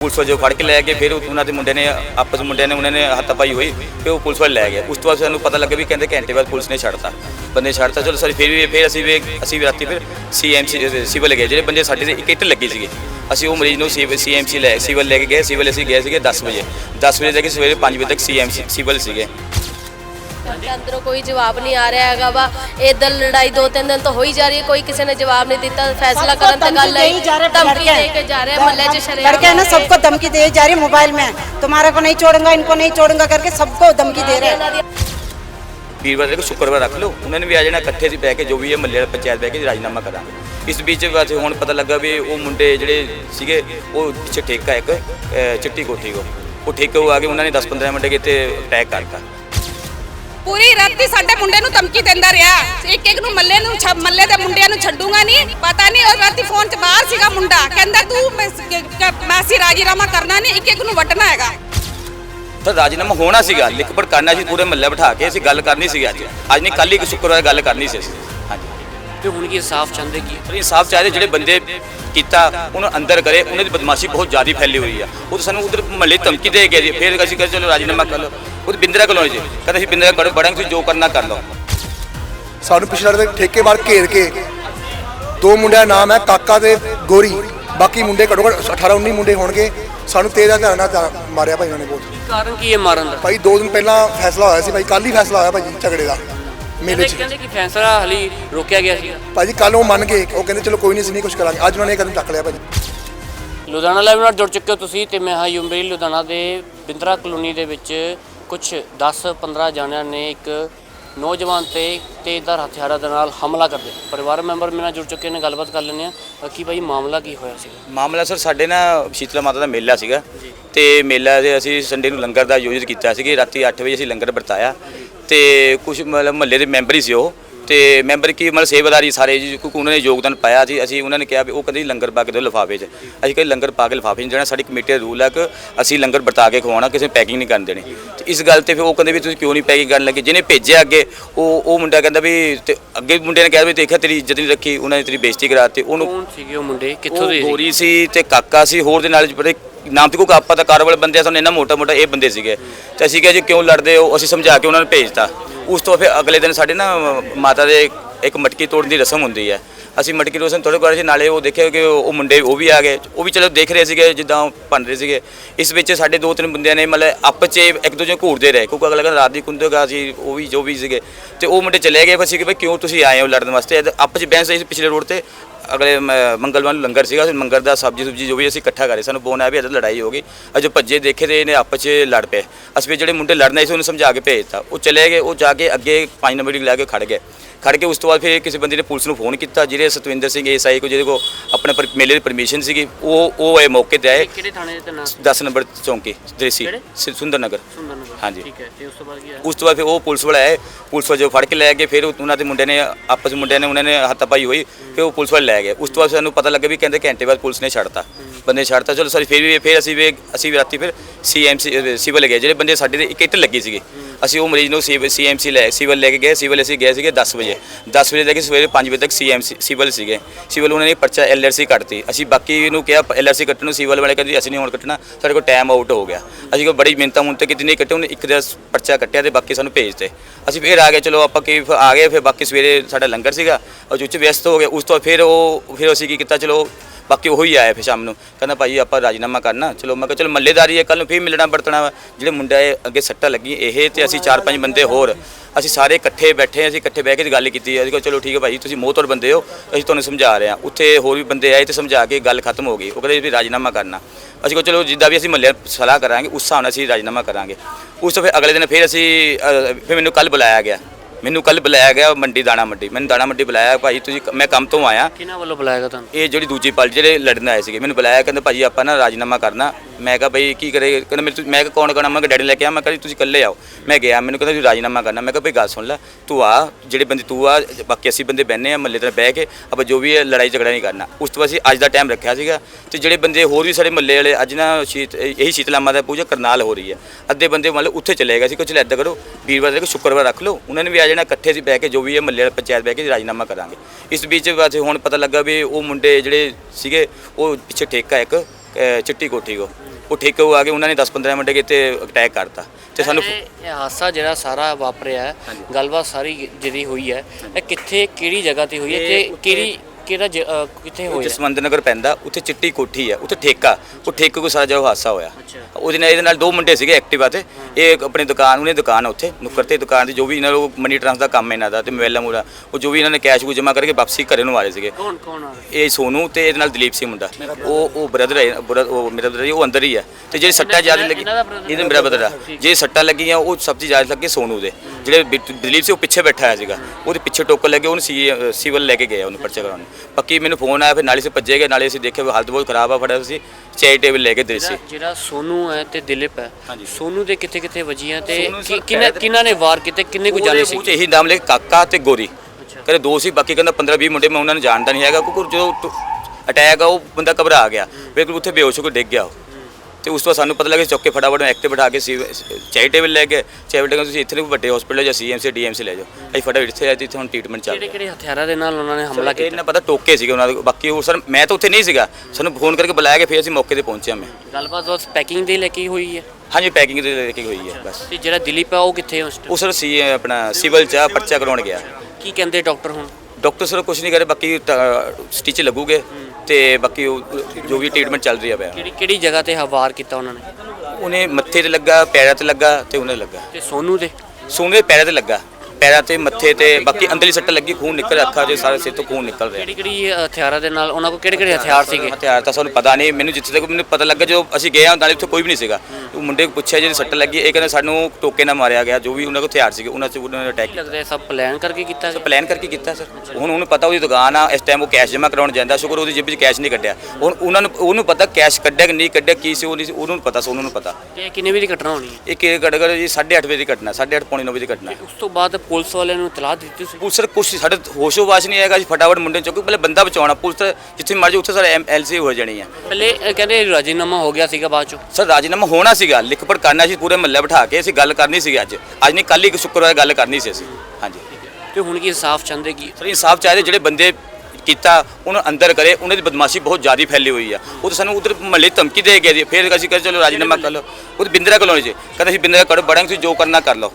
Police ਵਜੋਂ ਫੜ ਕੇ ਲੈ ਕੇ ਫਿਰ ਉਹਨਾਂ ਦੇ ਮੁੰਡੇ ਨੇ, ਆਪਸ ਮੁੰਡਿਆਂ ਨੇ, ਉਹਨਾਂ ਨੇ ਹੱਥਾਪਾਈ ਹੋਈ, ਫਿਰ ਉਹ ਪੁਲਿਸ ਵਾਲੇ ਲੈ ਗਏ। ਉਸ ਤੋਂ ਬਾਅਦ ਸਾਨੂੰ ਪਤਾ ਲੱਗਾ ਵੀ ਕਹਿੰਦੇ ਘੰਟੇ ਬਾਅਦ ਪੁਲਿਸ ਨੇ ਛੱਡਤਾ। ਬੰਦੇ ਛੱਡਤਾ, ਚਲੋ ਸਰ, ਫਿਰ ਵੀ, ਫਿਰ ਅਸੀਂ ਵੀ ਅਸੀਂ ਵੀ ਰਾਤੀ ਫਿਰ ਸੀਐਮਸੀ ਸਿਵਲ ਗਏ। ਜਿਹੜੇ ਬੰਦੇ ਸਾਡੇ ਦੇ ਇੱਕ ਇੱਟ ਲੱਗੀ ਸੀਗੇ, ਅਸੀਂ ਉਹ ਮਰੀਜ਼ ਨੂੰ ਸੀਐਮਸੀ ਲੈ, ਸਿਵਲ ਲੈ ਕੇ ਗਏ। ਸਿਵਲ ਅਸੀਂ ਗਏ ਸੀਗੇ 10 ਵਜੇ। 10 ਵਜੇ ਲੈ ਕੇ ਸਵੇਰੇ 5 ਵਜੇ ਤੱਕ ਸੀਐਮਸੀ ਸਿਵਲ ਸੀਗੇ। ਸਾਡੇ ਅੰਦਰੋਂ ਕੋਈ ਜਵਾਬ ਨਹੀਂ ਆ ਰਿਹਾ ਹੈਗਾ ਵਾ ਇਧਰ ਲੜਾਈ ਦੋ ਤਿੰਨ ਦਿਨ ਤੋਂ ਹੋਈ ਜਾ ਰਹੀ ਹੈ ਕੋਈ ਕਿਸੇ ਨੇ ਜਵਾਬ ਨਹੀਂ ਦਿੱਤਾ ਫੈਸਲਾ ਕਰਨ ਤੇ ਗੱਲ ਹੈ धमकी दे ही जा रहे ਧਮਕੀ लड़के ਦੇ ਕੇ ਜਾ ਰਿਹਾ ਮੱਲੇ 'ਚ ਸ਼ਰੇਆਮ लड़के है ना सबको धमकी दे ही जा रही है मोबाइल में तुम्हारे को नहीं छोड़ूंगा इनको नहीं छोड़ूंगा करके सबको धमकी दे रहे हैं ਇਹਨਾਂ ਦੀ ਵੀਰਵਾਰ ਦੇ ਸ਼ੁੱਕਰਵਾਰ ਰੱਖ ਲਓ ਉਹਨਾਂ ਨੇ ਵੀ ਆ ਜਾਣਾ ਇਕੱਠੇ ਦੀ ਬਹਿ ਕੇ ਜੋ ਵੀ ਹੈ ਮੱਲੇ ਵਾਲੇ ਪੰਚਾਇਤ ਬਹਿ ਕੇ ਰਾਜਨਾਮਾ ਕਰਾਂਗੇ ਇਸ ਵਿੱਚ ਵੈਸੇ ਹੁਣ ਪਤਾ ਲੱਗਾ ਵੀ ਉਹ ਮੁੰਡੇ ਜਿਹੜੇ ਸੀਗੇ ਉਹ ਪਿੱਛੇ ਠੇਕਾ ਇੱਕ ਅਹ, ਚਿੱਟੀ ਕੋਠੀ ਕੋ ਉਹ ਠੇਕੇ ਉਹ ਆ ਕੇ ਉਹਨਾਂ ਨੇ 10-15 ਮਿੰਟ ਕਿਤੇ ਅਟੈਕ ਕਰਤਾ ਪੂਰੀ ਰਾਤੀ ਸਾਡੇ ਮੁੰਡੇ ਨੂੰ ਧਮਕੀ ਦਿੰਦਾ ਰਿਹਾ। ਇੱਕ ਇੱਕ ਨੂੰ ਮੱਲੇ ਨੂੰ ਮੱਲੇ ਦੇ ਮੁੰਡਿਆਂ ਨੂੰ ਛੱਡੂਗਾ ਨਹੀਂ। ਪਤਾ ਨਹੀਂ ਉਹ ਰਾਤੀ ਫੋਨ 'ਚ ਬਾਹਰ ਸੀਗਾ ਮੁੰਡਾ। ਕਹਿੰਦਾ ਤੂੰ ਮੈਂ ਸ- ਕ- ਮੈਂ ਅਸੀਂ ਰਾਜੀਨਾਮਾ ਕਰਨਾ ਨਹੀਂ ਇੱਕ ਇੱਕ ਨੂੰ ਵੱਢਣਾ ਹੈਗਾ। ਤਾਂ ਰਾਜਨਾਮਾ ਹੋਣਾ ਸੀਗਾ। ਲਿਖਪੜ ਕਰਨਾ ਸੀ ਪੂਰੇ ਮੱਲੇ ਬਿਠਾ ਕੇ ਅਸੀਂ ਗੱਲ ਕਰਨੀ ਸੀਗੀ ਅੱਜ। ਅੱਜ ਨਹੀਂ ਕੱਲ ਹੀ ਸ਼ੁੱਕਰਵਾਰ ਗੱਲ ਕਰਨੀ ਸੀ ਅਸੀਂ। ਹਾਂਜੀ। ਤੇ ਹੁਣ ਕੀ ਇਨਸਾਫ ਚਾਹੁੰਦੇ ਕੀ? ਪਰ ਇਨਸਾਫ ਚਾਹੀਦੇ ਜਿਹੜੇ ਬੰਦੇ ਕੀਤਾ ਉਹਨੂੰ ਅੰਦਰ ਕਰੇ ਉਹਨਾਂ ਦੀ ਬਦਮਾਸ਼ੀ ਬਹੁਤ ਜ਼ਿਆਦਾ ਫੈਲੀ ਹੋਈ ਆ। ਉਹ ਤਾਂ ਸਾਨੂੰ ਉਧਰ ਮਹੱਲੇ ਧਮਕੀ ਦੇ ਗਏ ਜੀ ਫਿਰ ਅਸੀਂ ਕਹਿੰਦੇ ਚਲੋ ਰਾਜੀਨਾਮਾ ਕਰ ਲਓ। ਉਹ ਬਿੰਦਰਾ ਕਲੋਨੀ ਜੀ। ਕਹਿੰਦੇ ਅਸੀਂ ਬਿੰਦਰਾ ਕਰੋ ਬੜਾਂਗੇ ਤੁਸੀਂ ਜੋ ਕਰਨਾ ਕਰ ਲਓ। ਸਾਨੂੰ ਪਿਛਲੇ ਦੇ ਠੇਕੇਦਾਰ ਘੇਰ ਕੇ ਦੋ ਮੁੰਡਿਆਂ ਦਾ ਨਾਮ ਹੈ ਕਾਕਾ ਤੇ ਗੋਰੀ। ਬਾਕੀ ਮੁੰਡੇ ਘੱਟੋ ਘੱਟ 18 19 ਮੁੰਡੇ ਹੋਣਗੇ। ਸਾਨੂੰ ਤੇਜ਼ ਹਥਿਆਰਾਂ ਨਾਲ ਮਾਰਿਆ ਭਾਈ ਉਹਨਾਂ ਨੇ ਬਹੁਤ। ਕਾਰਨ ਕੀ ਹੈ ਮਾਰਨ ਦਾ? ਭਾਈ ਦੋ ਦਿਨ ਪਹਿਲਾਂ ਫੈਸਲਾ ਹੋਇਆ ਸੀ ਭਾਈ ਕੱਲ ਹੀ ਫੈਸਲਾ ਹੋਇਆ ਭਾਈ ਝਗੜੇ ਦਾ ਮੇਲੇ 'ਚ। ਕਹਿੰਦੇ ਕਿ ਫੈਸਲਾ ਹਲੀ ਰੋਕਿਆ ਗਿਆ ਸੀਗਾ। ਭਾਜੀ ਕੱਲ ਉਹ ਮੰਨ ਗਏ ਉਹ ਕਹਿੰਦੇ ਚਲੋ ਕੋਈ ਨਹੀਂ ਅਸੀਂ ਨਹੀਂ ਕੁਝ ਕਰਾਂਗੇ। ਅੱਜ ਉਹਨਾਂ ਨੇ ਇਹ ਕਦਮ ਚੱਕ ਲਿਆ ਭਾਜੀ। ਲੁਧਿਆਣਾ ਲਾਈਵ ਨਾਲ ਜੁੜ ਚੁੱਕੇ ਹੋ ਤੁਸੀਂ ਤੇ ਮੈਂ ਹਾਂ ਯੂਮਬਰੀ ਲੁਧਿਆਣਾ ਦੇ ਬਿੰਦਰਾ ਕਲੋਨੀ ਦੇ ਵਿੱਚ ਕੁਝ 10-15 ਜਣਿਆਂ ਨੇ ਇੱਕ ਨੌਜਵਾਨ ਤੇ ਤੇਜ਼ਧਾਰ ਹਥਿਆਰਾਂ ਦੇ ਨਾਲ ਹਮਲਾ ਕਰਦੇ ਪਰਿਵਾਰ ਮੈਂਬਰ ਮੇਰੇ ਨਾਲ ਜੁੜ ਚੁੱਕੇ ਨੇ ਗੱਲਬਾਤ ਕਰ ਲੈਂਦੇ ਆ ਕੀ ਭਾਈ ਮਾਮਲਾ ਕੀ ਹੋਇਆ ਸੀਗਾ? ਮਾਮਲਾ ਸਰ ਸਾਡੇ ਨਾ ਸ਼ੀਤਲਾ ਮਾਤਾ ਦਾ ਮੇਲਾ ਸੀਗਾ ਤੇ ਮੇਲਾ ਦੇ ਅਸੀਂ ਸੰਡੇ ਨੂੰ ਲੰਗਰ ਦਾ ਆਯੋਜਿਤ ਕੀਤਾ ਸੀ ਰਾਤੀ 8 ਵਜੇ ਅਸੀਂ ਲੰਗਰ ਵਰਤਾਇਆ ਤੇ ਕੁਝ ਮਤਲਬ ਮਹੱਲੇ ਦੇ ਮੈਂਬਰ ਹੀ ਸੀ ਉਹ। ਤੇ ਮੈਂਬਰ ਕੀ ਮਤਲਬ ਸੇਵਾਦਾਰੀ ਸਾਰੇ ਜੀ ਕਿਉਂਕਿ ਉਹਨਾਂ ਨੇ ਯੋਗਦਾਨ ਪਾਇਆ ਸੀ ਅਸੀਂ ਉਹਨਾਂ ਨੇ ਕਿਹਾ ਵੀ ਉਹ ਕਦੇ ਲੰਗਰ ਪਾ ਕੇ ਦਿਓ ਲਿਫਾਫੇ 'ਚ। ਅਸੀਂ ਕਹਿੰਦੇ ਲੰਗਰ ਪਾ ਕੇ ਲਿਫਾਫੇ 'ਚ ਜਿਹੜਾ ਸਾਡੀ ਕਮੇਟੀ ਦਾ ਰੂਲ ਹੈ ਕਿ ਅਸੀਂ ਲੰਗਰ ਵਰਤਾ ਕੇ ਖਵਾਉਣਾ ਕਿਸੇ ਪੈਕਿੰਗ ਨਹੀਂ ਕਰਨ ਦੇਣੀ। ਤੇ ਇਸ ਗੱਲ ਤੇ ਫਿਰ ਉਹ ਕਹਿੰਦੇ ਵੀ ਤੁਸੀਂ ਕਿਉਂ ਨਹੀਂ ਪੈਕਿੰਗ ਕਰਨ ਲੱਗੇ? ਜਿਹਨੇ ਭੇਜਿਆ ਅੱਗੇ ਉਹ ਉਹ ਮੁੰਡਾ ਕਹਿੰਦਾ ਵੀ ਤੇ ਅੱਗੇ ਮੁੰਡੇ ਨੇ ਕਿਹਾ ਵੀ ਦੇਖਿਆ ਤੇਰੀ ਇੱਜ਼ਤ ਨਹੀਂ ਰੱਖੀ ਉਹਨਾਂ ਨੇ ਤੇਰੀ ਬੇਇੱਜ਼ਤੀ ਕਰਾਤੀ ਉਹਨੂੰ ਕੌਣ ਸੀਗੇ ਉਹ ਮੁੰਡੇ? ਕਿੱਥੋਂ ਉਹ ਦੇ ਸੀ ਗੋਰੀ ਸੀ ਤੇ ਕਾਕਾ ਸੀ ਹੋਰ ਦੇ ਨਾਲ ਬੜੇ ਨਾਮ ਤੇ ਕੋਈ ਆਪਾਂ ਤਾਂ ਕਾਰੋਬਾਰ ਬੰਦੇ ਆ, ਸਾਨੂੰ ਇੰਨਾ ਮੋਟਾ ਮੋਟਾ ਇਹ ਬੰਦੇ ਸੀਗੇ। ਤੇ ਅਸੀਂ ਕਿਹਾ ਜੀ, ਕਿਉਂ ਲੜਦੇ ਹੋ? ਅਸੀਂ ਸਮਝਾ ਕੇ ਉਹਨਾਂ ਨੂੰ ਭੇਜਤਾ। ਉਸ ਤੋਂ ਫਿਰ ਅਗਲੇ ਦਿਨ ਸਾਡੇ ਨਾ ਮਾਤਾ ਦੇ ਇੱਕ ਮਟਕੀ ਤੋੜਨ ਦੀ ਰਸਮ ਹੁੰਦੀ ਹੈ। ਅਸੀਂ ਮਟਕੀ ਦੀ ਰਸਮ ਥੋੜੇ ਕਰ ਸੀ ਨਾਲੇ ਉਹ ਦੇਖਿਆ ਕਿ ਉਹ ਮੁੰਡੇ ਉਹ ਵੀ ਆ ਗਏ। ਉਹ ਵੀ ਚਲੋ ਦੇਖ ਰਹੇ ਸੀਗੇ, ਜਿੱਦਾਂ ਉਹ ਭੰਨ ਰਹੇ ਸੀਗੇ। ਇਸ ਵਿੱਚ ਸਾਡੇ ਦੋ ਤਿੰਨ ਬੰਦਿਆਂ ਨੇ ਮਤਲਬ ਆਪਸ 'ਚ ਇੱਕ ਦੂਜੇ ਘੂਰਦੇ ਰਹੇ। ਕਿਉਂਕਿ ਅਗਲਾ ਕਹਿੰਦਾ, ਰਾਤ ਦੀ ਕੁੰਦੇਗਾ ਸੀ, ਉਹ ਵੀ ਜੋ ਵੀ ਸੀਗੇ। ਤੇ ਉਹ ਮੁੰਡੇ ਚਲੇ ਗਏ। ਫਿਰ ਅਸੀਂ ਕਿ ਭਾਈ ਕਿਉਂ ਤੁਸੀਂ ਆਏ ਹੋ ਲੜਨ ਵਾਸਤੇ? ਆਪਸ 'ਚ ਬਹਿਸ ਸੀ ਪਿਛਲੇ ਰੋਡ ਤੇ। ਅਗਲੇ ਮ- ਮੰਗਲਵਾਰ ਨੂੰ ਲੰਗਰ ਸੀਗਾ ਅਸੀਂ ਮੰਗਲ ਦਾ ਸਬਜੀ ਸੁਬਜੀ ਜੋ ਵੀ ਅਸੀਂ ਇਕੱਠਾ ਕਰੇ, ਸਾਨੂੰ ਫੋਨ ਆਇਆ ਵੀ ਇੱਧਰ ਲੜਾਈ ਹੋ ਗਈ, ਅਜੇ ਭੱਜੇ ਦੇਖੇ ਤੇ ਇਹਨੇ ਆਪਸ 'ਚ ਲੜ ਪਏ। ਅਸੀਂ ਵੀ ਜਿਹੜੇ ਮੁੰਡੇ ਲੜਨ ਆਏ ਸੀ, ਉਹਨੂੰ ਸਮਝਾ ਕੇ ਭੇਜਤਾ ਉਹ ਚਲੇ ਗਏ, ਉਹ ਜਾ ਕੇ ਅੱਗੇ ਪੰਜ ਨੰਬਰ ਦੀ ਲੈ ਕੇ ਖੜ ਗਏ। ਖੜ ਕੇ ਉਸ ਤੋਂ ਬਾਅਦ ਫਿਰ ਕਿਸੇ ਬੰਦੇ ਨੇ ਪੁਲਿਸ ਨੂੰ ਫੋਨ ਕੀਤਾ ਜਿਹੜੇ ਸਤਵਿੰਦਰ ਸਿੰਘ ਐਸਆਈ ਕੋ ਜਿਹਦੇ ਕੋ ਆਪਣੇ ਪਰ ਮੇਲੇ ਦੀ ਪਰਮਿਸ਼ਨ ਸੀਗੀ ਉਹ ਉਹ ਇਹ ਮੌਕੇ ਤੇ ਆਏ। ਕਿਹੜੇ ਥਾਣੇ ਦੇ ਨਾਂ 10 ਨੰਬਰ ਚੌਂਕੀ ਦ੍ਰਿਸ਼ੀ ਕਿਹੜੇ? ਸੁੰਦਰ ਨਗਰ ਸੁੰਦਰ ਨਗਰ ਹਾਂਜੀ। ਠੀਕ ਹੈ ਤੇ ਉਸ ਤੋਂ ਬਾਅਦ ਕੀ ਹੋਇਆ? ਉਸ ਤੋਂ ਬਾਅਦ ਫਿਰ ਉਹ ਪੁਲਿਸ ਵਾਲਾ ਆਏ ਪੁਲਿਸ ਵਾਲੇ ਫੜ ਕੇ ਲੈ ਗਏ ਫਿਰ ਉਹਨਾਂ ਦੇ ਮੁੰਡੇ ਨੇ ਆਪਸ ਮੁੰਡਿਆਂ ਨੇ ਉਹਨਾਂ ਨੇ ਹੱਥਾਪਾਈ ਹੋਈ ਫਿਰ ਉਹ ਪੁਲਿਸ ਵਾਲੇ ਲੈ ਗਏ। ਉਸ ਤੋਂ ਬਾਅਦ ਸਾਨੂੰ ਪਤਾ ਲੱਗਾ ਵੀ ਕਹਿੰਦੇ ਘੰਟੇ ਬਾਅਦ ਪੁਲਿਸ ਨੇ ਛੱਡਤਾ। ਬੰਦੇ ਛੱਡਤਾ ਚਲੋ ਸਰ ਫਿਰ ਵੀ ਫਿਰ ਅਸੀਂ ਵੀ ਅਸੀਂ ਵੀ ਰਾਤੀ ਫਿਰ ਸੀਐਮਸੀ ਸਿਵਲ ਗਏ। ਜਿਹੜੇ ਬੰਦੇ ਸਾਡੇ ਦੇ ਇੱਕ ਇੱਟ ਲੱਗੀ ਸੀਗੀ ਅਸੀਂ ਉਹ ਮਰੀਜ਼ ਨੂੰ ਸੀਐਮਸੀ ਲੈ ਸਿਵਲ ਲੈ ਕੇ ਗਏ ਸਿਵਲ ਅਸੀਂ ਗਏ ਸੀਗੇ 10 ਵਜੇ। 10 ਵਜੇ ਤੱਕ ਸਵੇਰੇ 5 ਵਜੇ ਤੱਕ ਸੀਐਮਸੀ ਸਿਵਲ ਸੀਗੇ। ਸਿਵਲ ਉਹਨਾਂ ਨੇ ਪਰਚਾ ਐਲਆਰਸੀ ਕੱਟਤੀ ਅਸੀਂ ਬਾਕੀ ਨੂੰ ਕਿਹਾ, ਐਲਆਰਸੀ ਕੱਟਣ ਨੂੰ ਸਿਵਲ ਵਾਲੇ ਕਹਿੰਦੇ, ਅਸੀਂ ਨਹੀਂ ਹੁਣ ਕੱਟਣਾ, ਸਾਡੇ ਕੋਲ ਟਾਈਮ ਆਊਟ ਹੋ ਗਿਆ। ਅਸੀਂ ਕੋਈ ਬੜੀ ਮਿੰਤਾ ਮੁੰਤੇ ਕੀਤੀ ਨਹੀਂ, ਕੱਟੇ ਉਹਨੇ ਇੱਕ ਦਾ ਪਰਚਾ ਕੱਟਿਆ ਤੇ ਬਾਕੀ ਸਾਨੂੰ ਭੇਜਤੇ। ਅਸੀਂ ਫਿਰ ਆ ਗਏ, ਚਲੋ ਆਪਾਂ ਕੀ ਫਿਰ ਆ ਗਏ, ਫਿਰ ਬਾਕੀ ਸਵੇਰੇ ਸਾਡਾ ਲੰਗਰ ਸੀਗਾ, ਉਹ ਚ ਵਿਅਸਤ ਹੋ ਗਏ। ਉਸ ਤੋਂ ਬਾਅਦ ਫਿਰ ਉਹ ਫਿਰ ਅਸੀਂ ਕੀ ਕੀਤਾ, ਚਲੋ ਬਾਕੀ ਉਹੀ ਆਇਆ ਫਿਰ ਸ਼ਾਮ ਨੂੰ। ਕਹਿੰਦਾ ਭਾਈ ਆਪਾਂ ਰਾਜੀਨਾਮਾ ਕਰਨਾ। ਚਲੋ ਮੈਂ ਕਿਹਾ, ਚਲੋ ਮੱਲੇਦਾਰੀ ਹੈ ਕੱਲ ਨੂੰ ਫਿਰ ਮਿਲਣਾ, ਵਰਤਣਾ ਜਿਹੜੇ ਮੁੰਡਾ ਇਹ ਅੱਗੇ ਸੱਟਾਂ ਲੱਗੀ ਇਹ ਤੇ ਅਸੀਂ ਚਾਰ ਪੰਜ ਬੰਦੇ ਹੋਰ ਅਸੀਂ ਸਾਰੇ ਇਕੱਠੇ ਬੈਠੇ ਅਸੀਂ ਇਕੱਠੇ ਬਹਿ ਕੇ ਗੱਲ ਕੀਤੀ ਅਸੀਂ ਕਿਹਾ ਚਲੋ ਠੀਕ ਹੈ ਭਾਈ ਤੁਸੀਂ ਮੋਹਤੌਰ ਬੰਦੇ ਹੋ ਅਸੀਂ ਤੁਹਾਨੂੰ ਸਮਝਾ ਰਹੇ ਹਾਂ। ਉੱਥੇ ਹੋਰ ਵੀ ਬੰਦੇ ਆਏ ਤੇ ਸਮਝਾ ਕੇ ਗੱਲ ਖਤਮ ਹੋ ਗਈ। ਉਹ ਕਹਿੰਦੇ ਵੀ ਰਾਜੀਨਾਮਾ ਕਰਨਾ। ਅਸੀਂ ਕਿਹਾ ਚਲੋ ਜਿੱਦਾਂ ਵੀ ਅਸੀਂ ਮੱਲੇ ਸਲਾਹ ਕਰਾਂਗੇ ਉਸ ਹਿਸਾਬ ਨਾਲ ਅਸੀਂ ਰਾਜੀਨਾਮਾ ਕਰਾਂਗੇ। ਉਸ ਤੋਂ ਫਿਰ ਅਗਲੇ ਦਿਨ ਫਿਰ ਅਸੀਂ ਫਿਰ ਮੈਨੂੰ ਕੱਲ ਬੁਲਾਇਆ ਗਿਆ। ਮੈਨੂੰ ਕੱਲ ਬੁਲਾਇਆ ਗਿਆ ਮੰਡੀ ਦਾਣਾ ਮੰਡੀ। ਮੈਨੂੰ ਦਾਣਾ ਮੰਡੀ ਬੁਲਾਇਆ ਭਾਈ ਤੁਸੀਂ ਮੈਂ ਕੰਮ ਤੋਂ ਆਇਆ। ਕਿਹਨਾਂ ਵੱਲੋਂ ਬੁਲਾਏਗਾ ਤੁਹਾਨੂੰ? ਇਹ ਜਿਹੜੀ ਦੂਜੀ ਪਾਰਟੀ ਜਿਹੜੇ ਲੜਨ ਆਏ ਸੀਗੇ ਮੈਨੂੰ ਬੁਲਾਇਆ ਕਹਿੰਦੇ ਭਾਜੀ ਆਪਾਂ ਨਾ ਰਾਜੀਨਾਮਾ ਕਰਨਾ। ਮੈਂ ਕਿਹਾ ਬਈ ਕੀ ਕਰੇ, ਕਹਿੰਦਾ ਮੇਰੇ ਮੈਂ ਕਿਹਾ ਕੌਣ ਕਰਨਾ ਮੈਂ ਕਿਹਾ ਡੈਡੀ ਲੈ ਕੇ ਆ, ਮੈਂ ਕਿਹਾ ਜੀ ਤੁਸੀਂ ਇਕੱਲੇ ਆਓ। ਮੈਂ ਗਿਆ, ਮੈਨੂੰ ਕਹਿੰਦਾ ਤੁਸੀਂ ਰਾਜੀਨਾਮਾ ਕਰਨਾ। ਮੈਂ ਕਿਹਾ ਬਈ ਗੱਲ ਸੁਣ ਲੈ, ਤੂੰ ਆ, ਜਿਹੜੇ ਬੰਦੇ ਤੂੰ ਆ, ਬਾਕੀ ਅਸੀਂ ਬੰਦੇ ਬਹਿਨੇ ਆ ਮੱਲੇ ਤੇ ਬਹਿ ਕੇ, ਆਪਾਂ ਜੋ ਵੀ ਹੈ, ਲੜਾਈ ਝਗੜਾ ਨਹੀਂ ਕਰਨਾ। ਉਸ ਤੋਂ ਬਾਅਦ ਅਸੀਂ ਅੱਜ ਦਾ ਟਾਈਮ ਰੱਖਿਆ ਸੀਗਾ, ਤੇ ਜਿਹੜੇ ਬੰਦੇ ਹੋਰ ਵੀ ਸਾਡੇ ਮੱਲੇ ਵਾਲੇ, ਅੱਜ ਨਾ ਸ਼ੀਤ, ਇਹੀ ਸ਼ੀਤਲਾ ਮਾਤਾ ਪੂਜਾ ਕਰਨਾਲ ਹੋ ਰਹੀ ਹੈ। ਅੱਧੇ ਬੰਦੇ ਮਤਲਬ ਉੱਥੇ ਚਲੇ ਗਏ ਸੀ ਕੁਝ ਇੱਦਾਂ ਕਰੋ, ਵੀਰਵਾਰ ਦੇ ਸ਼ੁੱਕਰਵਾਰ ਰੱਖ ਲਓ, ਉਹਨਾਂ ਨੇ ਵੀ ਆ ਜਾਣਾ ਇਕੱਠੇ ਸੀ ਬਹਿ ਕੇ, ਜੋ ਵੀ ਹੈ ਮੱਲੇ ਵਾਲੇ ਪੰਚਾਇਤ ਬਹਿ ਕੇ ਰਾਜੀਨਾਮਾ ਕਰਾਂਗੇ। ਇਸ ਵਿੱਚ ਵੈਸੇ ਹੁਣ ਪਤਾ ਲੱਗਾ ਵੀ ਉਹ ਮੁੰਡੇ ਜਿਹੜੇ ਸੀਗੇ, ਉਹ ਪਿੱਛੇ ਠੇਕਾ ਇੱਕ ਚਿੱਟੀ ਕੋਠੀ ਕੋ। ਉਹ ਠੇਕੇ ਕੋ ਆ ਕੇ ਉਹਨਾਂ ਨੇ 10-15 ਮਿੰਟ ਕੀਤੇ ਅਟੈਕ ਕਰਤਾ ਤੇ ਸਾਨੂੰ ਇਹ ਹਾਦਸਾ ਜਿਹੜਾ ਸਾਰਾ ਵਾਪਰਿਆ ਹੈ, ਗੱਲਬਾਤ ਸਾਰੀ ਜਿਹੜੀ ਹੋਈ ਹੈ ਇਹ ਕਿੱਥੇ ਕਿਹੜੀ ਜਗ੍ਹਾ ਤੇ ਹੋਈ ਹੈ ਤੇ ਕਿਹੜੀ ਕਿਹੜਾ ਜ- ਅ, ਕਿੱਥੇ ਹੋਈ ਹੈ ਜਸਵੰਤ ਨਗਰ ਪੈਂਦਾ ਉੱਥੇ ਚਿੱਟੀ ਕੋਠੀ ਹੈ ਉੱਥੇ ਠੇਕਾ ਉਹ ਠੇਕੇ ਕੋ ਸਾਰਾ ਜੋ ਹਾਦਸਾ ਹੋਇਆ। ਅੱਛਾ। ਉਹਦੇ ਨਾਲ ਇਹਦੇ ਨਾਲ ਦੋ ਮੁੰਡੇ ਸੀਗੇ ਐਕਟਿਵਾ ਤੇ। ਇਹ ਆਪਣੀ ਦੁਕਾਨ ਉਹਨੇ ਦੁਕਾਨ ਆ ਉੱਥੇ ਨੁੱਕਰ ਤੇ ਦੁਕਾਨ ਦੀ ਜੋ ਵੀ ਇਹਨਾਂ ਨੂੰ ਮਨੀ ਟ੍ਰਾਂਸਫਰ ਦਾ ਕੰਮ ਇਹਨਾਂ ਦਾ ਤੇ ਮੋਬਾਈਲਾਂ ਮੂਰਾ ਉਹ ਜੋ ਵੀ ਇਹਨਾਂ ਨੇ ਕੈਸ਼ ਕੋ ਜਮ੍ਹਾਂ ਕਰਕੇ ਵਾਪਸੀ ਘਰੇ ਨੂੰ ਆ ਰਹੇ ਸੀਗੇ। ਕੌਣ ਕੌਣ ਆ? ਇਹ ਸੋਨੂ ਤੇ ਇਹਦੇ ਨਾਲ ਦਲੀਪ ਸਿੰਘ ਮੁੰਡਾ। ਉਹ ਉਹ ਬ੍ਰਦਰ ਹੈ brother- ਉਹ ਮੇਰਾ ਬ੍ਰਦਰ ਉਹ ਅੰਦਰ ਹੀ ਹੈ ਤੇ ਜਿਹੜੀ ਸੱਟਾਂ ਜ਼ਿਆਦਾ ਲੱਗੀ ਇਹਨਾਂ ਦਾ brother ਇਹਦੇ ਮੇਰਾ ਬ੍ਰਦਰ ਆ। ਜੇ ਸੱਟਾਂ ਲੱਗੀਆਂ ਉਹ ਸਭ ਤੋਂ ਜ਼ਿਆਦਾ ਲੱਗੇ ਸੋਨੂ ਦੇ। ਜਿਹੜੇ ਦਲੀਪ ਸਿੰਘ ਉਹ ਪਿੱਛੇ ਬੈਠਾ ਹੋਇਆ ਸੀਗਾ। ਉਹਦੇ ਪਿੱਛੇ ਟੋਕਰ ਲੱਗੇ ਉਹਨੂੰ ਸੀ ਸਿਵਲ ਲੈ ਕੇ ਗਏ ਉਹਨੂੰ ਪਰਚਾ ਕਰਾਉਣ ਬਾਕੀ ਮੈਨੂੰ ਫੋਨ ਆਇਆ ਫਿਰ ਨਾਲੇ ਸੇ ਭੱਜੇ ਗਏ ਨਾਲੇ ਅਸੀਂ ਦੇਖਿਆ ਹਾਲਤ ਬਹੁਤ ਖਰਾਬ ਆ ਫੜਿਆ ਸੀ ਚੈਰੀਟੇਬਲ ਲੈ ਕੇ ਦੇ ਸੀ। ਜਿਹੜਾ- ਸੋਨੂ ਹੈ ਤੇ ਦਿਲੀਪ ਹੈ। ਸੋਨੂ ਦੇ ਕਿੱਥੇ ਕਿੱਥੇ ਵੱਜੀਆਂ ਤੇ ਸੋਨੂ ਕਿ- ਸਰ ਕਿਹਨਾਂ ਪੈਰ ਤੇ- ਕਿਹਨਾਂ ਨੇ ਵਾਰ ਕੀਤੇ ਕਿੰਨੇ ਕੁ ਜਾਣੇ ਸੀ ਉਹ ਇਹੀ ਨਾਮ ਲੈ ਕੇ ਕਾਕਾ ਤੇ ਗੋਰੀ। ਕਹਿੰਦੇ ਦੋ ਸੀ ਬਾਕੀ ਕਹਿੰਦਾ 15 20 ਮੁੰਡੇ ਮੈਂ ਉਹਨਾਂ ਨੂੰ ਜਾਣਦਾ ਨਹੀਂ ਹੈਗਾ ਕਿਉਂਕਿ ਜਦੋਂ ਅਟੈਕ ਆ ਉਹ ਬੰਦਾ ਘਬਰਾ ਗਿਆ। ਬਿਲਕੁਲ ਉੱਥੇ ਬੇਹੋਸ਼ ਹੋ ਕੇ ਡਿੱਗ ਗਿਆ ਉਹ। ਤੇ ਉਸ ਤੋਂ ਸਾਨੂੰ ਪਤਾ ਲੱਗਾ ਚੌਕੇ ਫਟਾਫਟ ਐਕਟਿਵ ਬਿਠਾ ਕੇ ਚੈਰੀਟੇਬਲ ਲੈ ਕੇ ਚੈਰੀਟੇਬਲ ਤੁਸੀਂ ਇੱਥੇ ਨੂੰ ਵੱਡੇ ਹਸਪੀਟਲ ਜਾਂ ਸੀਐਮਸੀ ਡੀਐਮਸੀ ਲੈ ਜਾਓ। ਅਸੀਂ ਫਟਾਫਟ ਇੱਥੇ ਆਏ ਤੇ ਇੱਥੇ ਹੁਣ ਟ੍ਰੀਟਮੈਂਟ ਚੱਲ ਰਿਹਾ। ਕਿਹੜੇ ਹਥਿਆਰਾਂ ਦੇ ਨਾਲ ਉਹਨਾਂ ਨੇ ਹਮਲਾ ਕੀਤਾ? ਇਹਨਾਂ ਪਤਾ ਟੋਕੇ ਸੀਗੇ ਉਹਨਾਂ ਦੇ ਬਾਕੀ ਉਹ ਸਰ ਮੈਂ ਤਾਂ ਉੱਥੇ ਨਹੀਂ ਸੀਗਾ। ਸਾਨੂੰ ਫੋਨ ਕਰਕੇ ਬੁਲਾਇਆ ਗਿਆ ਫਿਰ ਅਸੀਂ ਮੌਕੇ ਤੇ ਪਹੁੰਚੇ ਮੈਂ। ਗੱਲਬਾਤ ਬਸ ਪੈਕਿੰਗ ਦੇ ਲੈ ਕੇ ਹੋਈ ਹੈ? ਹਾਂਜੀ ਪੈਕਿੰਗ ਦੇ ਲੈ ਕੇ ਹੋਈ ਹੈ ਬਸ। ਤੇ ਜਿਹੜਾ ਦਿਲੀਪ ਹੈ ਉਹ ਕਿੱਥੇ ਉਸ ਉਹ ਸਰ ਸੀ ਆਪਣਾ ਸਿਵਲ ਚ ਆ, ਪਰਚਾ ਕਰਾਉਣ ਗਿਆ। ਕੀ ਕਹਿੰਦੇ ਡਾਕਟਰ ਹੁਣ? ਡਾਕਟਰ ਸਰ ਕੁਝ ਨਹੀਂ ਕਰੇ ਬਾਕੀ ਸਟਿਚ ਲੱਗੂਗੇ। ਤੇ ਬਾਕੀ ਉਹ ਜੋ ਵੀ ਟ੍ਰੀਟਮੈਂਟ ਚੱਲ ਰਹੀ ਆ ਪਿਆ ਕਿਹੜੀ ਕਿਹੜੀ ਜਗ੍ਹਾ ਤੇ ਹਵਾਰ ਕੀਤਾ ਉਹਨਾਂ ਨੇ? ਉਹਨੇ ਮੱਥੇ ਤੇ ਲੱਗਾ ਪੈਰਾਂ ਤੇ ਲੱਗਾ ਤੇ ਉਹਨੇ ਲੱਗਾ। ਤੇ ਸੋਨੂ ਦੇ ਸੋਨੇ ਦੇ ਪੈਰਾਂ ਤੇ ਲੱਗਾ। ਪੈਰਾਂ ਤੇ ਮੱਥੇ ਤੇ ਬਾਕੀ ਅੰਦਰਲੀ ਸੱਟ ਲੱਗੀ ਖੂਨ ਨਿਕਲ ਰਿਹਾ ਅੱਖਾਂ 'ਚ ਸਾਰੇ ਸਿਰ ਤੋਂ ਖੂਨ ਨਿਕਲ ਰਿਹਾ। ਕਿਹੜੀ ਕਿਹੜੀ ਹਥਿਆਰਾਂ ਦੇ ਨਾਲ ਉਹਨਾਂ ਕੋਲ ਕਿਹੜੇ ਕਿਹੜੇ ਹਥਿਆਰ ਸੀਗੇ? ਹਥਿਆਰ ਤਾਂ ਸਾਨੂੰ ਪਤਾ ਨਹੀਂ ਮੈਨੂੰ ਜਿੱਥੇ ਤੱਕ ਮੈਨੂੰ ਪਤਾ ਲੱਗਾ ਜਦੋਂ ਅਸੀਂ ਗਏ ਹਾਂ ਨਾਲੇ ਉੱਥੇ ਕੋਈ ਵੀ ਨਹੀਂ ਸੀਗਾ। ਉਹ ਮੁੰਡੇ ਨੂੰ ਪੁੱਛਿਆ ਜਿਹੜੀ ਸੱਟ ਲੱਗੀ ਇਹ ਕਹਿੰਦੇ ਸਾਨੂੰ ਟੋਕੇ ਨਾਲ ਮਾਰਿਆ ਗਿਆ ਜੋ ਵੀ ਉਹਨਾਂ ਕੋਲ ਹਥਿਆਰ ਸੀਗੇ ਉਹਨਾਂ 'ਚ ਉਹਨਾਂ ਨੇ ਅਟੈਕ ਲੱਗਦਾ ਸਭ ਪਲਾਨ ਕਰਕੇ ਕੀਤਾ ਗਿਆ? ਪਲਾਨ ਕਰਕੇ ਕੀਤਾ ਸਰ। ਹੁਣ ਉਹਨੂੰ ਪਤਾ ਉਹਦੀ ਦੁਕਾਨ ਆ ਇਸ ਟਾਈਮ ਉਹ ਕੈਸ਼ ਜਮ੍ਹਾਂ ਕਰਾਉਣ ਜਾਂਦਾ ਸ਼ੁਕਰ ਉਹਦੀ ਜੇਬ 'ਚ ਕੈਸ਼ ਨਹੀਂ ਕੱਢਿਆ। ਹੁਣ ਉਹਨਾਂ ਨੂੰ ਉਹਨੂੰ ਪਤਾ ਕੈਸ਼ ਕੱਢਿਆ ਕਿ ਨਹੀਂ ਕੱਢਿਆ ਕੀ ਸੀ ਉਹ ਨਹੀਂ ਸੀ ਉਹਨੂੰ ਪਤਾ ਸੀ ਉਹਨਾਂ ਨੂੰ ਪਤਾ। ਇਹ ਕਿੰਨੇ ਵਜੇ ਦੀ ਘਟਨਾ ਹੋਣੀ ਹੈ? ਇਹ ਕਿ ਗੜਗੜ ਜੀ 8:30 ਵਜੇ ਦੀ ਘਟਨਾ 8:30 ਪੌਣੇ 9 ਵਜੇ ਦੀ ਘਟਨਾ। ਉਸ ਤੋਂ ਬਾਅਦ ਪੁਲਿਸ ਵਾਲਿਆਂ ਨੂੰ ਇਤਲਾਹ ਦਿੱਤੀ ਸੀ ਪੁਲਿਸ ਸਰ ਕੁਛ ਸਾਡੇ ਹੋਸ਼ੋ ਵਾਸ਼ ਨਹੀਂ ਆਏਗਾ ਜੀ ਫਟਾਫਟ ਮੁੰਡੇ ਚੁੱਕ ਪਹਿਲੇ ਬੰਦਾ ਬਚਾਉਣਾ ਪੁਲਿਸ ਤਾਂ ਜਿੱਥੇ ਮਰ ਜਾ ਉੱਥੇ ਸਰ ਐਲਸੀ ਹੋ ਜਾਣੀ ਹੈ ਪਹਿਲੇ ਇਹ ਕਹਿੰਦੇ ਰਾਜੀਨਾਮਾ ਹੋ ਗਿਆ ਸੀਗਾ ਬਾਅਦ ਚੋਂ। ਸਰ ਰਾਜੀਨਾਮਾ ਹੋਣਾ ਸੀਗਾ ਲਿਖ ਪੜ ਕਰਨਾ ਸੀ ਪੂਰੇ ਮਹੱਲੇ ਬਿਠਾ ਕੇ ਅਸੀਂ ਗੱਲ ਕਰਨੀ ਸੀਗੀ ਅੱਜ। ਅੱਜ ਨਹੀਂ ਕੱਲ ਹੀ ਸ਼ੁੱਕਰਵਾਰ ਗੱਲ ਕਰਨੀ ਸੀ ਅਸੀਂ। ਹਾਂਜੀ। ਤੇ ਹੁਣ ਕੀ ਇਨਸਾਫ ਚਾਹੁੰਦੇ ਕੀ? ਸਰ ਇਨਸਾਫ ਚਾਹੀਦੇ ਜਿਹੜੇ ਬੰਦੇ ਕੀਤਾ ਉਹਨੂੰ ਅੰਦਰ ਕਰੇ ਉਹਨਾਂ ਦੀ ਬਦਮਾਸ਼ੀ ਬਹੁਤ ਜ਼ਿਆਦਾ ਫੈਲੀ ਹੋਈ ਆ। ਉਹ ਤਾਂ ਸਾਨੂੰ ਉਧਰ ਮਹੱਲੇ ਧਮਕੀ ਦੇ ਗਏ ਜੀ ਫਿਰ ਅਸੀਂ ਕਹਿੰਦੇ ਚਲੋ ਰਾਜੀਨਾਮਾ ਕਰ ਲਓ। ਉਹ ਬਿੰਦਰਾ ਕਲੋਨੀ 'ਚ ਕਹਿੰਦੇ ਅਸੀਂ ਬਿੰਦਰਾ ਕਰੋ ਬੜਾਂਗੇ ਤੁਸੀਂ ਜੋ ਕਰਨਾ ਕਰ ਲਓ।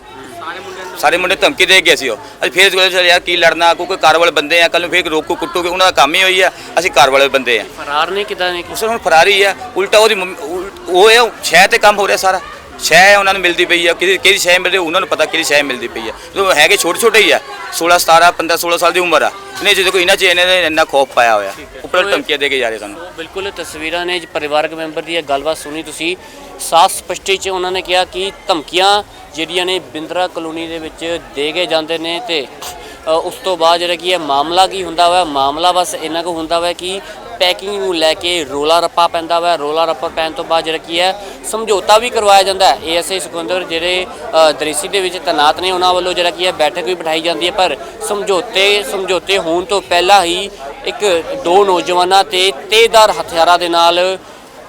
ਸਾਰੇ ਮੁੰਡੇ ਧਮਕੀ ਦੇ ਗਏ ਸੀ ਉਹ। ਅਸੀਂ ਫਿਰ ਚਲ ਯਾਰ ਕੀ ਲੜਨਾ ਕਿਉਂਕਿ ਕਾਰ ਵਾਲੇ ਬੰਦੇ ਆ ਕੱਲ ਨੂੰ ਫਿਰ ਰੋਕੂ ਕੁੱਟੂਗੇ ਉਹਨਾਂ ਦਾ ਕੰਮ ਹੀ ਹੋਈ ਆ ਅਸੀਂ ਕਾਰ ਵਾਲੇ ਬੰਦੇ ਆ। ਫਰਾਰ ਨੇ ਕਿਦਾਂ ਨੇ? ਉਸ ਹੁਣ ਫਰਾਰੀ ਆ ਉਲਟਾ ਉਹਦੀ ਮੰਮੀ- ਉਲ- ਉਹ ਹੈ ਸ਼ਹਿਰ ਤੇ ਕੰਮ ਹੋ ਰਿਹਾ ਸਾਰਾ। ਸ਼ਹਿ ਉਹਨਾਂ ਨੂੰ ਮਿਲਦੀ ਪਈ ਆ ਕਿਹਦੀ ਕਿਹਦੀ ਸ਼ਹਿ ਮਿਲ ਰਹੀ ਉਹਨਾਂ ਨੂੰ ਪਤਾ ਕਿਹਦੀ ਸ਼ਹਿ ਮਿਲਦੀ ਪਈ ਆ। ਜੋ ਹੈਗੇ ਛੋਟੇ ਛੋਟੇ ਹੀ ਆ 16 17 15 16 ਸਾਲ ਦੀ ਉਮਰ ਆ। ਇਹਨੇ ਜਦੋਂ ਕੋਈ ਇਹਨਾਂ ਚ ਇਹਨਾਂ ਨੇ ਇੰਨਾ ਖੌਫ ਪਾਇਆ ਹੋਇਆ ਉੱਪਰ ਧਮਕੀਆਂ ਦੇ ਕੇ ਜਾ ਰਹੇ ਸਾਨੂੰ। ਬਿਲਕੁਲ ਤਸਵੀਰਾਂ ਨੇ ਜੀ ਪਰਿਵਾਰਕ ਮੈਂਬਰ ਦੀ ਇਹ ਗੱਲਬਾਤ ਸੁਣੀ ਤੁਸੀਂ। ਸਾਫ਼ ਸਪਸ਼ਟੀ ਚ ਉਹਨਾਂ ਨੇ ਕਿਹਾ ਕਿ ਧਮਕੀਆਂ ਜਿਹੜੀਆਂ ਨੇ ਬਿੰਦਰਾ ਕਲੋਨੀ ਦੇ ਵਿੱਚ ਦੇ ਕੇ ਜਾਂਦੇ ਨੇ ਤੇ ਉਸ ਤੋਂ ਬਾਅਦ ਜਿਹੜਾ ਕੀ ਹੈ ਮਾਮਲਾ ਕੀ ਹੁੰਦਾ ਵਾ ਮਾਮਲਾ ਬਸ ਇੰਨਾ ਕੁ ਹੁੰਦਾ ਵਾ ਕਿ ਪੈਕਿੰਗ ਨੂੰ ਲੈ ਕੇ ਰੋਲਾ ਰੱਪਾ ਪੈਂਦਾ ਵਾ। ਰੋਲਾ ਰੱਪਾ ਪੈਣ ਤੋਂ ਬਾਅਦ ਜਿਹੜਾ ਕੀ ਹੈ ਸਮਝੌਤਾ ਵੀ ਕਰਵਾਇਆ ਜਾਂਦਾ ਹੈ। ਏਐਸਆਈ ਸੁਖਵਿੰਦਰ ਜਿਹੜੇ ਦ੍ਰਿਸ਼ੀ ਦੇ ਵਿੱਚ ਤੈਨਾਤ ਨੇ ਉਹਨਾਂ ਵੱਲੋਂ ਜਿਹੜਾ ਕੀ ਹੈ ਬੈਠਕ ਵੀ ਬਿਠਾਈ ਜਾਂਦੀ ਹੈ। ਪਰ ਸਮਝੌਤੇ ਸਮਝੌਤੇ ਹੋਣ ਤੋਂ ਪਹਿਲਾਂ ਹੀ ਇੱਕ ਦੋ ਨੌਜਵਾਨਾਂ ਤੇ ਤੇਜ਼ਦਾਰ ਹਥਿਆਰਾਂ ਦੇ ਨਾਲ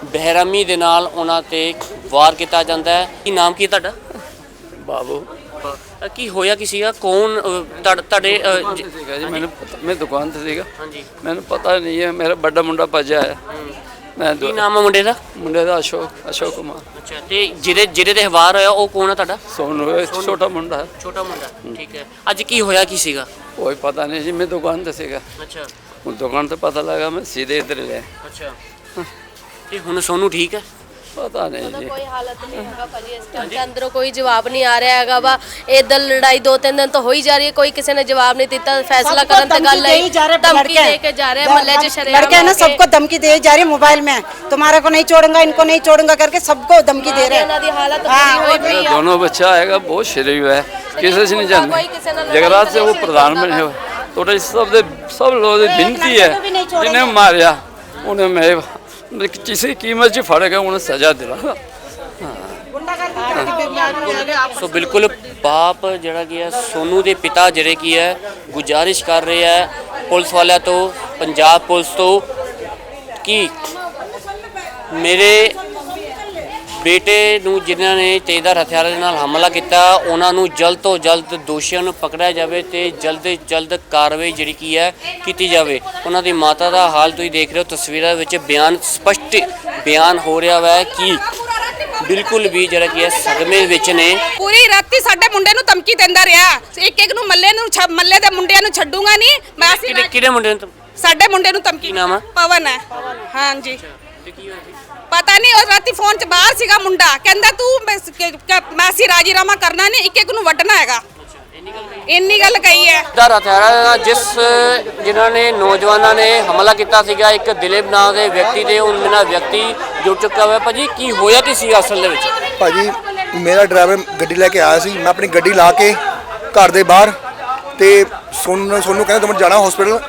ਬਹਿਰਾਮੀ ਦੇ ਨਾਲ ਉਹਨਾਂ ਤੇ ਵਾਰ ਕੀਤਾ ਜਾਂਦਾ ਹੈ। ਕੀ ਨਾਮ ਕੀ ਤੁਹਾਡਾ? ਬਾਬੂ। ਕੀ ਹੋਇਆ ਕੀ ਸੀਗਾ? ਕੌਣ ਤੁਹਾਡ- ਸੀਗਾ ਜੀ ਮੈਨੂੰ ਪਤਾ ਮੈਂ ਦੁਕਾਨ ਤੇ ਸੀਗਾ। ਹਾਂਜੀ। ਮੈਨੂੰ ਪਤਾ ਨਹੀਂ ਹੈ। ਮੇਰਾ ਵੱਡਾ ਮੁੰਡਾ ਭੱਜਿਆ ਹੈ। ਮੈਂ ਕੀ ਨਾਮ ਹੈ ਮੁੰਡੇ ਦਾ? ਮੁੰਡੇ ਦਾ ਅਸ਼ੋਕ ਅਸ਼ੋਕ ਕੁਮਾਰ। ਅੱਛਾ ਤੇ ਜਿਹਦੇ ਜਿਹਦੇ ਤੇ ਵਾਰ ਹੋਇਆ ਉਹ ਕੌਣ ਹੈ ਤੁਹਾਡਾ? ਸੋਨੂ ਇਹ ਛੋਟਾ ਮੁੰਡਾ। ਹੈ ਛੋਟਾ ਮੁੰਡਾ ਠੀਕ ਹੈ। ਅੱਜ ਕੀ ਹੋਇਆ ਕੀ ਸੀਗਾ? ਕੋਈ ਪਤਾ ਨਹੀਂ ਜੀ ਮੈਂ ਦੁਕਾਨ ਤੇ ਸੀਗਾ। ਅੱਛਾ। ਉਹ ਦੁਕਾਨ ਤੇ ਪਤਾ ਲੱਗਾ ਮੈਂ ਸੀਧੇ ਇੱਧਰ ਲੈ ਅੱਛਾ। ਤੇ ਹੁਣ ਸੋਨੂੰ ਠੀਕ ਹੈ? ਪਤਾ ਨਹੀਂ ਜੀ ਕੋਈ ਹਾਲਤ ਨਹੀਂ ਹੈਗਾ ਭਾਜੀ ਇਸ ਟਾਈਮ ਤੇ ਅੰਦਰੋਂ ਕੋਈ ਜਵਾਬ ਨਹੀਂ ਆ ਰਿਹਾ ਹੈਗਾ ਵਾ ਇਧਰ ਲੜਾਈ ਦੋ ਤਿੰਨ ਦਿਨ ਤੋਂ ਹੋਈ ਜਾ ਰਹੀ ਹੈ ਕੋਈ ਕਿਸੇ ਨੇ ਜਵਾਬ नहीं ਦਿੱਤਾ फैसला सबको ਕਰਨ ਤੇ धमकी ਗੱਲ दे आई ही जा रहे धमकी लड़के। दे के जा रहे हैं मोहल्ले च शरेआम लड़के है ना आके। सबको धमकी दे जा रही है मोबाइल में तुम्हारे को नहीं छोड़ूंगा इनको नहीं छोड़ूंगा करके सबको धमकी दे रहे ਇਹਨਾਂ ਦੀ हैं ਹਾਲਤ हाँ, ਬੁਰੀ ਹੋਈ ਪਈ मेरा ਆ दोनों बच्चा आएगा बहुत शरीफ है किसी से नहीं कोई किसी ने जानते लड़ाई जगरात से वो नहीं प्रधान करता बने हुए तो ये सब दे- सब लोग दी विनती है को भी नहीं छोड़ेंगे। जिन्हें मारिया उन्हें मैं किसी कीमत से फड़ेगा उन्हें सजा दिला ਸੋ ਬਿਲਕੁਲ ਬਾਪ ਜਿਹੜਾ ਕੀ ਹੈ ਸੋਨੂ ਦੇ ਪਿਤਾ ਜਿਹੜੇ ਕੀ ਹੈ ਗੁਜ਼ਾਰਿਸ਼ ਕਰ ਰਹੇ ਹੈ ਪੁਲਿਸ ਵਾਲਿਆਂ ਤੋਂ ਪੰਜਾਬ ਪੁਲਿਸ ਤੋਂ ਕਿ ਮੇਰੇ ਬੇਟੇ ਨੂੰ ਜਿਨ੍ਹਾਂ ਨੇ ਤੇਜ਼ਧਾਰ ਹਥਿਆਰਾਂ ਦੇ ਨਾਲ ਹਮਲਾ ਕੀਤਾ ਉਹਨਾਂ ਨੂੰ ਜਲਦ ਤੋਂ ਜਲਦ ਦੋਸ਼ੀਆਂ ਨੂੰ ਪਕੜਿਆ ਜਾਵੇ ਤੇ ਜਲਦ ਤੋਂ ਜਲਦ ਕਾਰਵਾਈ ਜਿਹੜੀ ਕੀ ਹੈ ਕੀਤੀ ਜਾਵੇ। ਉਹਨਾਂ ਦੀ ਮਾਤਾ ਦਾ ਹਾਲ ਤੁਸੀਂ ਦੇਖ ਰਹੇ ਹੋ ਤਸਵੀਰਾਂ ਵਿੱਚ ਬਿਆਨ ਸਪਸ਼ਟ ਬਿਆਨ ਹੋ ਰਿਹਾ ਹੈ ਕਿ ਬਿਲਕੁਲ ਵੀ ਜਿਹੜਾ ਕੀ ਹੈ ਸਦਮੇ ਵਿੱਚ ਨੇ। ਪੂਰੀ ਰਾਤੀ ਸਾਡੇ ਮੁੰਡੇ ਨੂੰ ਧਮਕੀ ਦਿੰਦਾ ਰਿਹਾ। ਇੱਕ ਇੱਕ ਨੂੰ ਮੱਲੇ ਨੂੰ ਮੱਲੇ ਦੇ ਮੁੰਡਿਆਂ ਨੂੰ ਛੱਡੂਗਾ ਨਹੀਂ ਮੈਂ ਅਸੀਂ ਕਿਹੜੇ ਮੁੰਡੇ ਨੂੰ ਸਾਡੇ ਮੁੰਡੇ ਨੂੰ ਧਮਕੀ ਨਾਮ? ਪਵਨ ਹੈ। ਹਾਂਜੀ। ਪਤਾ ਨਹੀਂ ਉਹ ਰਾਤੀ ਫੋਨ 'ਚ ਬਾਹਰ ਸੀਗਾ ਮੁੰਡਾ। ਕਹਿੰਦਾ ਤੂੰ ਮੈਂ ਸ- ਕਿ- ਕਿ- ਮੈਂ ਅਸੀਂ ਰਾਜੀਨਾਮਾ ਕਰਨਾ ਨਹੀਂ ਇੱਕ ਇੱਕ ਨੂੰ ਵੱਢਣਾ ਹੈਗਾ। ਇੰਨੀ ਗੱਲ ਕਹੀ ਹੈ। ਹਥਿਆਰਾਂ ਦੇ ਨਾਲ ਜਿਸ ਜਿਨ੍ਹਾਂ ਨੇ ਨੌਜਵਾਨਾਂ ਨੇ ਹਮਲਾ ਕੀਤਾ ਸੀਗਾ ਇੱਕ ਦਿਲੀਪ ਨਾਂ ਦੇ ਵਿਅਕਤੀ ਦੇ ਉਹਨਾਂ ਨਾਲ ਵਿਅਕਤੀ ਜੁੜ ਚੁੱਕਾ ਹੋਇਆ। ਭਾਜੀ ਕੀ ਹੋਇਆ ਕੀ ਸੀ ਅਸਲ ਦੇ ਵਿੱਚ? ਭਾਜੀ ਮੇਰਾ ਡਰਾਈਵਰ ਗੱਡੀ ਲੈ ਕੇ ਆਇਆ ਸੀ। ਮੈਂ ਆਪਣੀ ਗੱਡੀ ਲਾ ਕੇ ਘਰ ਦੇ ਬਾਹਰ ਤੇ ਸੋਨੂੰ ਸੋਨੂੰ ਕਹਿੰਦਾ ਤੁਹਾਨੂੰ ਜਾਣਾ ਹਸਪੀਟਲ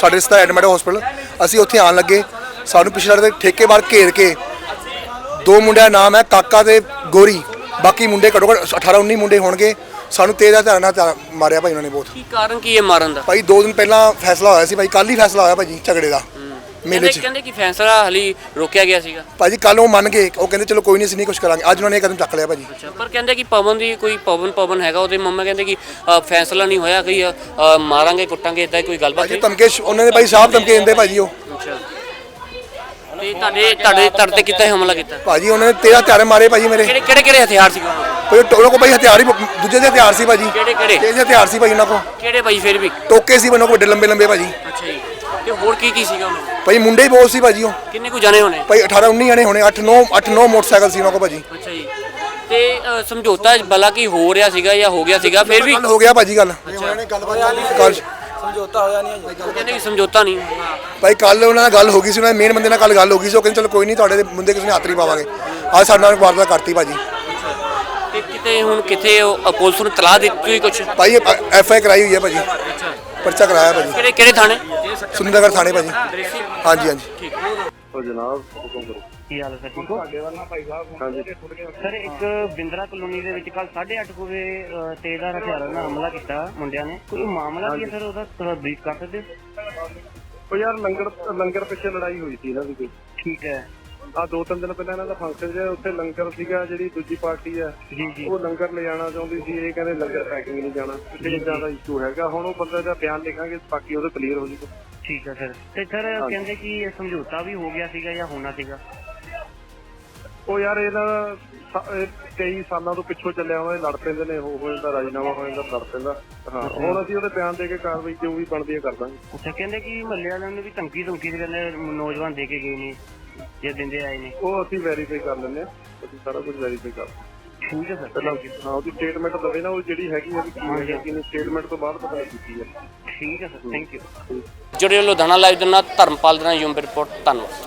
ਸਾਡੇ ਰਿਸ਼ਤਾ ਐਡਮਿਟ ਹਸਪੀਟਲ ਅਸੀਂ ਉੱਥੇ ਆਣ ਲੱਗੇ। ਸਾਨੂੰ ਪਿਛਲੇ ਦੇ ਠੇਕੇਦਾਰ ਘੇਰ ਕੇ ਦੋ ਮੁੰਡਿਆਂ ਨਾਮ ਹੈ ਕਾਕਾ ਤੇ ਗੋਰੀ। ਬਾਕੀ ਮੁੰਡੇ ਘੱਟੋ ਘੱਟ 18 19 ਮੁੰਡੇ ਹੋਣਗੇ। ਸਾਨੂੰ ਤੇਜ਼ ਹਥਿਆਰਾਂ ਨਾਲ ਮਾਰਿਆ ਭਾਈ ਉਹਨਾਂ ਨੇ ਬਹੁਤ। ਕੀ ਕਾਰਨ ਕੀ ਹੈ ਮਾਰਨ ਦਾ? ਭਾਈ ਦੋ ਦਿਨ ਪਹਿਲਾਂ ਫੈਸਲਾ ਹੋਇਆ ਸੀ ਭਾਈ ਕੱਲ ਹੀ ਫੈਸਲਾ ਹੋਇਆ ਭਾਜੀ ਝਗੜੇ ਦਾ। ਮੇਲੇ 'ਚ। ਕਹਿੰਦੇ ਕਿ ਫੈਸਲਾ ਹਲੀ ਰੋਕਿਆ ਗਿਆ ਸੀਗਾ। ਭਾਜੀ ਕੱਲ ਉਹ ਮੰਨ ਗਏ। ਉਹ ਕਹਿੰਦੇ ਚਲੋ ਕੋਈ ਨਹੀਂ ਅਸੀਂ ਨਹੀਂ ਕੁਝ ਕਰਾਂਗੇ। ਅੱਜ ਉਹਨਾਂ ਨੇ ਇਹ ਕਦਮ ਚੱਕ ਲਿਆ ਭਾਜੀ ਅੱਛਾ ਪਰ ਕਹਿੰਦੇ ਕਿ ਪਵਨ ਦੀ ਕੋਈ ਪਵਨ ਪਵਨ ਹੈਗਾ ਉਹਦੇ ਮੰਮਾ ਕਹਿੰਦੇ ਕਿ ਫੈਸਲਾ ਨਹੀਂ ਹੋਇਆ ਕਿ ਮਾਰਾਂਗੇ ਕੁੱਟਾਂਗੇ ਇਦਾਂ ਕੋਈ ਗੱਲਬਾਤ ਹੋਈ? ਧਮਕੇ ਉਹਨਾਂ ਨੇ ਭਾਈ ਸਾਹਿਬ ਧਮਕੇ ਦਿੰਦੇ ਭਾਜੀ ਉਹ। ਅੱਛਾ। ਤੇ ਤੁਹਾਡੇ ਤੁਹਾਡੇ ਤੁਹਾਡੇ ਤੇ ਕੀਤਾ ਹਮਲਾ ਕੀਤਾ? ਭਾਜੀ ਉਹਨਾਂ ਨੇ ਤੇਰਾ ਹਥਿਆਰ ਮਾਰੇ ਭਾਜੀ ਮੇਰੇ। ਕਿਹੜੇ ਕਿਹੜੇ ਕਿਹੜੇ ਹਥਿਆਰ ਸੀ ਉਹਨਾਂ ਕੋਲ? ਕੋਈ ਉਹਨਾਂ ਕੋਲ ਭਾਈ ਹਥਿਆਰ ਹੀ ਦੂਜੇ ਦੇ ਹਥਿਆਰ ਸੀ ਭਾਜੀ। ਕਿਹੜੇ ਕਿਹੜੇ? ਤੇਜ਼ ਹਥਿਆਰ ਸੀ ਭਾਈ ਉਹਨਾਂ ਕੋਲ। ਕਿਹੜੇ ਭਾਈ ਫਿਰ ਵੀ? ਟੋਕੇ ਸੀ ਉਹਨਾਂ ਕੋਲ ਵੱਡੇ ਲੰਬੇ ਲੰਬੇ ਭਾਜੀ। ਅੱਛਾ ਜੀ। ਤੇ ਹੋਰ ਕੀ ਕੀ ਸੀਗਾ ਉਹਨਾਂ ਕੋਲ? ਭਾਈ ਮੁੰਡੇ ਹੀ ਬਹੁਤ ਸੀ ਭਾਜੀ ਉਹ। ਕਿੰਨੇ ਕੁ ਜਾਣੇ ਹੋਣੇ? ਭਾਈ 18 19 ਜਣੇ ਹੋਣੇ 8 9 8 9 ਮੋਟਰਸਾਈਕਲ ਸੀ ਉਹਨਾਂ ਕੋਲ ਭਾਜੀ। ਅੱਛਾ ਜੀ। ਤੇ ਅ, ਸਮਝੌਤਾ ਬਲਾ ਕੀ ਹੋ ਰਿਹਾ ਸੀਗਾ ਜਾਂ ਹੋ ਗਿਆ ਸੀਗਾ? ਫਿਰ ਵੀ ਹੋ ਗਿਆ ਭਾਜੀ ਗੱਲ ਕੱਲ ਕਹਿੰਦੇ ਕਿ ਸਮਝੌਤਾ ਨਹੀਂ ਭਾਈ ਕੱਲ ਉਹਨਾਂ ਨਾਲ ਗੱਲ ਹੋ ਗਈ ਸੀ ਉਹਨਾਂ ਦੇ ਮੇਨ ਬੰਦੇ ਨਾਲ ਕੱਲ ਗੱਲ ਹੋ ਗਈ ਸੀ ਉਹ ਕਹਿੰਦੇ ਚਲੋ ਕੋਈ ਨਹੀਂ ਤੁਹਾਡੇ ਦੇ ਮੁੰਡੇ ਕਿਸੇ ਨੇ ਹੱਥ ਨਹੀਂ ਪਾਵਾਂਗੇ। ਅੱਜ ਸਾਡੇ ਨਾਲ ਵਾਰਦਾਤ ਕਰਤੀ ਭਾਜੀ। ਤੇ ਕਿਤੇ ਹੁਣ ਕਿਤੇ ਉਹ, ਪੁਲਿਸ ਨੂੰ ਤਲਾਹ ਦਿੱਤੀ ਕੁਝ ਭਾਈ ਐਫ ਆਈ ਕਰਾਈ ਹੋਈ ਹੈ ਭਾਜੀ। ਪਰਚਾ ਕਰਾਇਆ ਭਾਜੀ। ਕਿਹੜੇ ਕਿਹੜੇ ਥਾਣੇ? ਸੁੰਦਰਗੜ੍ਹ ਥਾਣੇ ਭਾਜੀ। ਹਾਂਜੀ ਹਾਂਜੀ। ਕੀ ਹਾਲ ਹੈ ਸਰ? ਠੀਕ ਹੋ? ਸਰ ਇੱਕ ਬਿੰਦਰਾ ਕਲੋਨੀ ਦੇ ਵਿੱਚ ਕੱਲ 8:30 ਵਜੇ ਅਹ, ਤੇਜ਼ਧਾਰ ਹਥਿਆਰਾਂ ਨਾਲ ਹਮਲਾ ਕੀਤਾ ਮੁੰਡਿਆਂ ਨੇ। ਕੋਈ ਮਾਮਲਾ ਕੀ ਹੈ ਸਰ ਉਹਦਾ? ਥੋੜਾ ਬਰੀਫ ਕਰ ਸਕਦੇ ਹੋ? ਉਹ ਯਾਰ ਲੰਗਰ ਲੰਗਰ ਪਿੱਛੇ ਲੜਾਈ ਹੋਈ ਸੀ ਇਹਨਾਂ ਦੀ ਕੋਈ। ਠੀਕ ਹੈ। ਆ ਦੋ ਤਿੰਨ ਦਿਨ ਪਹਿਲਾਂ ਇਹਨਾਂ ਦਾ ਫੰਕਸ਼ਨ ਜਿਹਾ ਉੱਥੇ ਲੰਗਰ ਸੀਗਾ ਜਿਹੜੀ ਦੂਜੀ ਪਾਰਟੀ ਆ ਜੀ ਜੀ। ਉਹ ਲੰਗਰ ਲੈ ਜਾਣਾ ਚਾਹੁੰਦੀ ਸੀ ਇਹ ਕਹਿੰਦੇ ਲੰਗਰ ਪੈਕਿੰਗ ਨਹੀਂ ਜਾਣਾ ਕਿਸੇ ਜ਼ਿਆਦਾ ਇਸ਼ੂ ਹੈਗਾ ਹੁਣ ਉਹ ਬੰਦੇ ਦਾ ਬਿਆਨ ਲਿਖਾਂਗੇ ਬਾਕੀ ਉਹਦੇ ਕਲੀਅਰ ਹੋ ਜੂਗਾ ਠੀਕ ਹੈ ਸਰ। ਤੇ ਸਰ ਕਹਿੰਦੇ ਕਿ ਇਹ ਸਮਝੌਤਾ ਵੀ ਹੋ ਗਿਆ ਸੀਗਾ ਜਾਂ ਹੋਣਾ ਸੀਗਾ? ਉਹ ਯਾਰ ਇਹਨਾਂ ਦਾ ਸ- ਇਹ ਕਈ ਸਾਲਾਂ ਤੋਂ ਪਿੱਛੋਂ ਚੱਲਿਆ ਹੋਇਆ ਇਹ ਲੜ ਪੈਂਦੇ ਨੇ ਹੋ ਹੋ ਜਾਂਦਾ ਰਾਜੀਨਾਮਾ ਹੋ ਜਾਂਦਾ ਲੜ ਪੈਂਦਾ। ਹਾਂ ਹੁਣ ਅਸੀਂ ਉਹਦੇ ਬਿਆਨ ਦੇ ਕੇ ਕਾਰਵਾਈ ਜੋ ਵੀ ਬਣਦੀ ਹੈ ਕਰ ਦਾਂਗੇ। ਅੱਛਾ ਕਹਿੰਦੇ ਕਿ ਮਹੱਲੇ ਵਾਲਿਆਂ ਨੂੰ ਵੀ ਧਮਕੀ ਧਮਕੀ ਦੇ ਕਹਿੰਦੇ ਨੌਜਵਾਨ ਦੇ ਕੇ ਗਏ ਨੇ ਜੇ ਦਿੰਦੇ ਆਏ ਨੇ। ਉਹ ਅਸੀਂ ਵੈਰੀਫਾਈ ਕਰ ਲੈਂਦੇ ਆ ਅਸੀਂ ਸਾਰਾ ਕੁਝ ਵੈਰੀਫਾਈ ਕਰ ਠੀਕ ਹੈ ਸਰ। ਪਹਿਲਾਂ ਹਾਂ ਉਹਦੀ ਸਟੇਟਮੈਂਟ ਦਵੇ ਨਾ ਉਹ ਜਿਹੜੀ ਹੈਗੀ ਆ ਵੀ ਕੀ ਹੈਗਾ ਕੀ ਨਹੀਂ ਸਟੇਟਮੈਂਟ ਤੋਂ ਬਾਅਦ ਪਤਾ ਲੱਗੀ ਹੈ। ਠੀਕ ਹੈ ਸਰ ਥੈਂਕ ਯੂ ਜੁੜੇ ਲੁਧਿਆਣਾ ਲਾਈਵ ਦੇ ਨਾਲ ਧਰਮਪਾਲ ਦੇ ਨਾਲ ਯੂਮ ਰਿਪੋਰਟ ਧੰਨਵਾਦ।